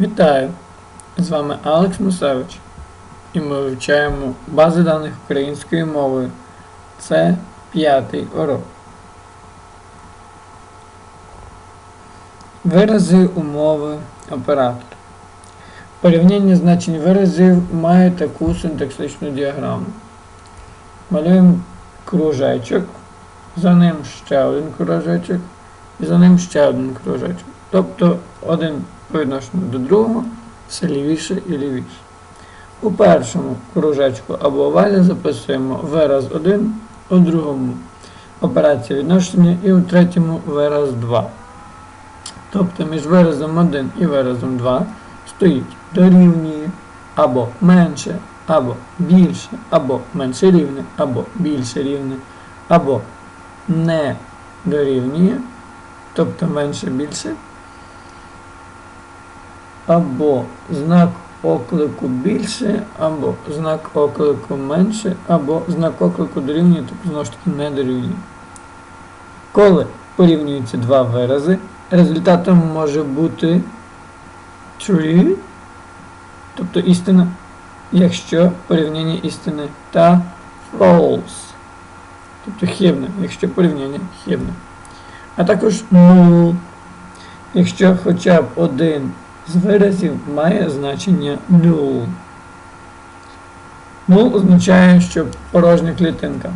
Вітаю! З вами Алекс Мусевич і ми вивчаємо бази даних українською мовою. Це п'ятий урок. Вирази умови оператора. Порівняння значень виразів має таку синтаксичну діаграму. Малюємо кружечок, за ним ще один кружечок і за ним ще один кружечок. Тобто один відношенню до другого все лівіше і лівіше. У першому кружечку або овалі записуємо вираз 1, у другому операція відношення і у третьому вираз 2. Тобто між виразом 1 і виразом 2 стоїть дорівнює або менше, або більше, або менше рівне, або більше рівне, або не дорівнює, тобто менше більше, або знак оклику більше, або знак оклику менше, або знак оклику дорівнює, тобто знову ж таки не дорівнює. Коли порівнюються два вирази, результатом може бути true, тобто істина, якщо порівняння істини, та false, тобто хибне, якщо порівняння хибне. А також null, якщо хоча б один з виразів має значення null. Null означає, що порожня клітинка.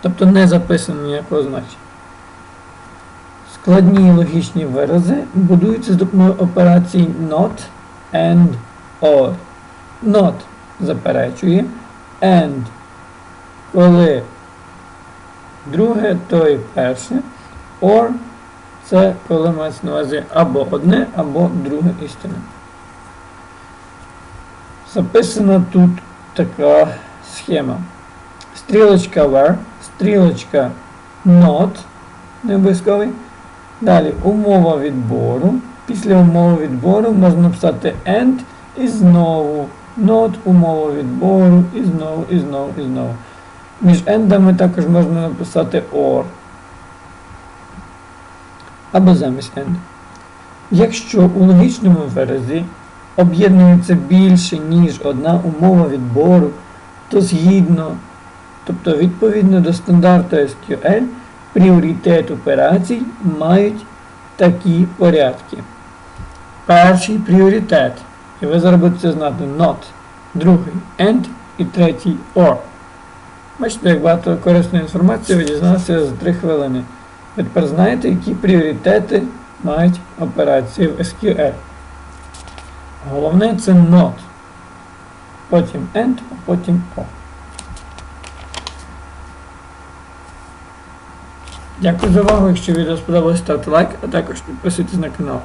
Тобто не записано ніякого значення. Складні логічні вирази будуються з допомогою операцій not and or. Not заперечує, and коли друге, то і перше, or це коли мається на увазі або одне, або друге істина. Записана тут така схема. Стрілочка where, стрілочка not, не обов'язковий. Далі умова відбору. Після умови відбору можна написати and і знову. Not, умова відбору, і знову, і знову, і знову. Між ендами також можна написати or. Або замість end. Якщо у логічному виразі об'єднується більше, ніж одна умова відбору, то згідно, тобто відповідно до стандарту SQL, пріоритет операцій мають такі порядки. Перший пріоритет, і ви зараз будете знати not, другий and і третій or. Бачите, як багато корисної інформації ви дізналися за 3 хвилини. Ви тепер знаєте, які пріоритети мають операції в SQL. Головне це not. Потім end, а потім O. Дякую за увагу. Якщо відео сподобалось, ставте лайк, а також підписуйтесь на канал.